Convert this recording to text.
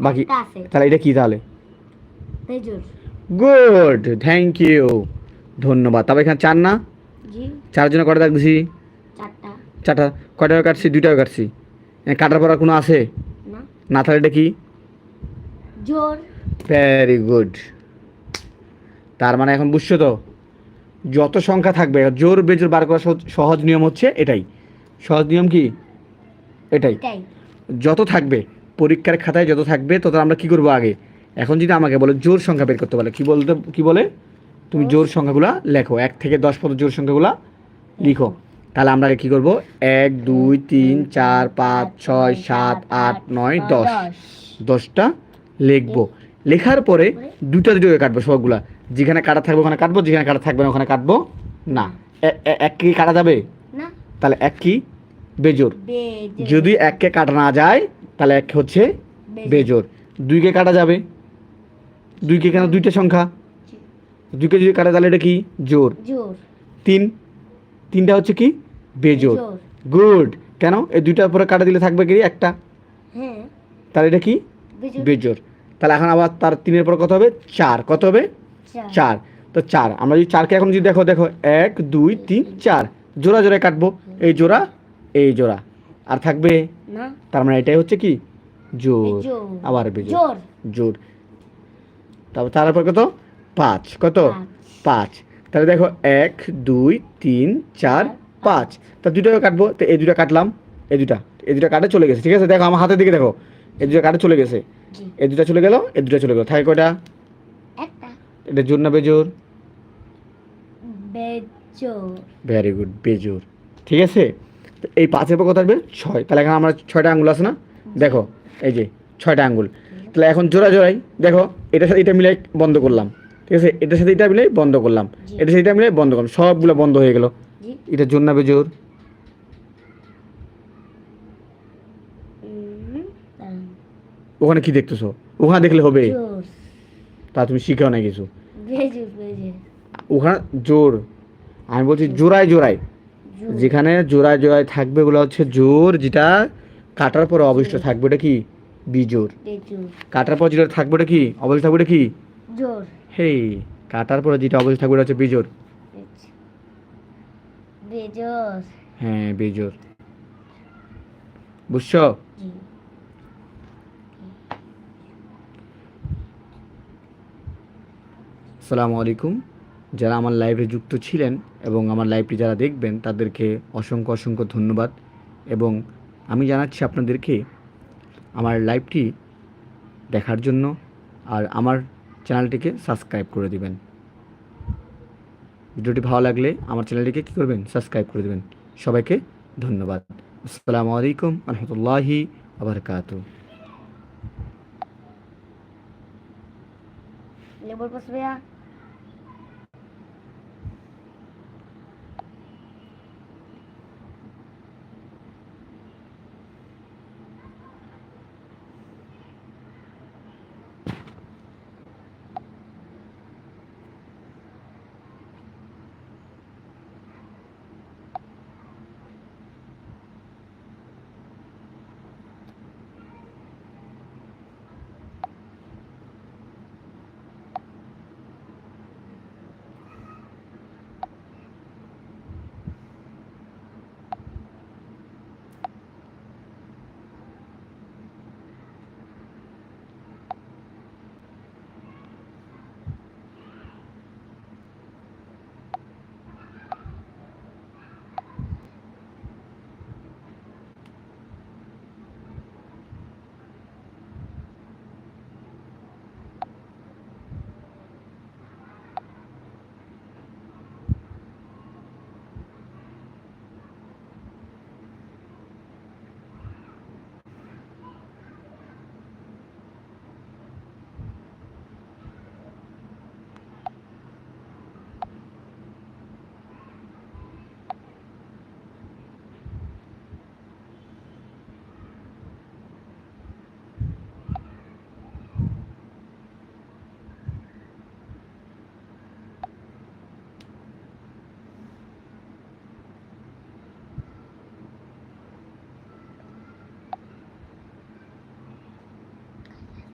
বাকি তাহলে এটা কি তাহলে? গুড থ্যাংক ইউ ধন্যবাদ। তবে এখানে চার না? চার জন্য কটা রাখছি চারটা। চারটা। কয়টা কাটছি? দুইটাও কাটছি। কাটার পর আর কোনো আছে? না। তাহলে এটা কি? জোর। ভেরি গুড তার মানে এখন বুঝছ তো? যত সংখ্যা থাকবে জোর বেজোর বার করা সহজ- নিয়ম হচ্ছে এটাই। সহজ নিয়ম কি? এটাই। যত থাকবে পরীক্ষার খাতায় যত থাকবে তত আমরা কি করব আগে? এখন যদি আমাকে বলে জোর সংখ্যা বের করতে বলে কি বলতে কি বলে? তুমি জোর সংখ্যাগুলো লেখো এক থেকে দশ পর্যন্ত জোর সংখ্যাগুলো লিখো। তাহলে আমরা আগে কি করব? এক দুই তিন চার পাঁচ ছয় সাত আট নয় দশ। দশটা লিখব। লেখার পরে দুটো দুটো কাটবো সবগুলা। যেখানে কাটা থাকবে ওখানে কাটবো যেখানে কাটা থাকবে না ওখানে কাটবো না। এক কি কাটা যাবে? তাহলে এক কি? বেজোর যদি এককে কাটা না যায় তাহলে এক হচ্ছে বেজোর দুইকে কাটা যাবে? দুইকে কেন? দুইটা সংখ্যা। দুইকে যদি কাটা তাহলে এটা কি? জোর তিন। তিনটা হচ্ছে কি? বেজোর জোর গুড। কেন? এই দুইটার পরে কাটা দিলে থাকবে কি? একটা। হ্যাঁ। তাহলে এটা কি? বেজোর তাহলে এখন আবার তার তিনের পর কত হবে? চার। কত হবে? চার। চার। তো চার। আমরা যদি চারকে এখন যদি দেখো দেখো এক দুই তিন চার। জোড়া জোড়ায় কাটবো। এই জোড়া এই জোড়া। আর থাকবে? না। তার মানে এটাই হচ্ছে কি? জোর। আবার জোর। জোর। তারপর তারপর কত? পাঁচ। কত? পাঁচ। তাহলে দেখো এক দুই তিন চার পাঁচ। তা দুটো কাটবো? তো এই দুটো কাটলাম। এই দুটা। এই দুটা কাটে চলে গেছে। ঠিক আছে? দেখো আমার হাতের দিকে দেখো। এই দুটো কাটে চলে গেছে। এই দুটা চলে গেল এই দুটা চলে গেল। থাকে কয়টা? একটা। এটা জোর না বেজোর? বেজোর। Very good বেজোর। ঠিক আছে? তো এই পাঁচের পর কত আসবে? ছয়। তাহলে এখন আমার ছয়টা আঙ্গুল আছে না? দেখো এই যে ছয়টা আঙ্গুল। তাহলে এখন জোড়া জোড়াই দেখো এটার সাথে এটা মিলাই বন্ধ করলাম। ঠিক আছে? এটার সাথে এটা মিলাই বন্ধ করলাম। এটার সাথে এটা মিলাই বন্ধ করলাম। সবগুলো বন্ধ হয়ে গেল। এটা জোর না বেজোর ওখানে কি দেখতেছো? ওখানে দেখলে হবে। তা তুমি শিখেও না কিছু। ওখানে জোর আমি বলছি জোড়ায় জোড়ায়। জোর যেখানে জোড়ায় জোড়ায় থাকবে ওগুলো হচ্ছে জোর যেটা কাটার পরে অবশিষ্ট থাকবে ওটা কি? বিজোর কাটার পর যেটা থাকবে ওটা কি? অবশিষ্ট থাকবে ওটা কি? জোর। হেই কাটার পরে যেটা অবশিষ্ট থাকবে ওটা হচ্ছে বিজোর বেজ- বেজোর হ্যাঁ বিজোর বুঝছ? আসসালামু আলাইকুম। যারা আমার লাইভে যুক্ত ছিলেন এবং আমার লাইভটি যারা দেখবেন, তাদেরকে অসংখ্য অসংখ্য ধন্যবাদ। এবং আমি জানাচ্ছি আপনাদেরকে আমার লাইভটি দেখার জন্য আর আমার চ্যানেলটিকে সাবস্ক্রাইব করে দিবেন। ভিডিওটি ভালো লাগলে আমার চ্যানেলটিকে কী করবেন? সাবস্ক্রাইব করে দেবেন। সবাইকে ধন্যবাদ। আসসালামু আলাইকুম রহমতুল্লাহি আবরকাতু লেবুর ভাইয়া।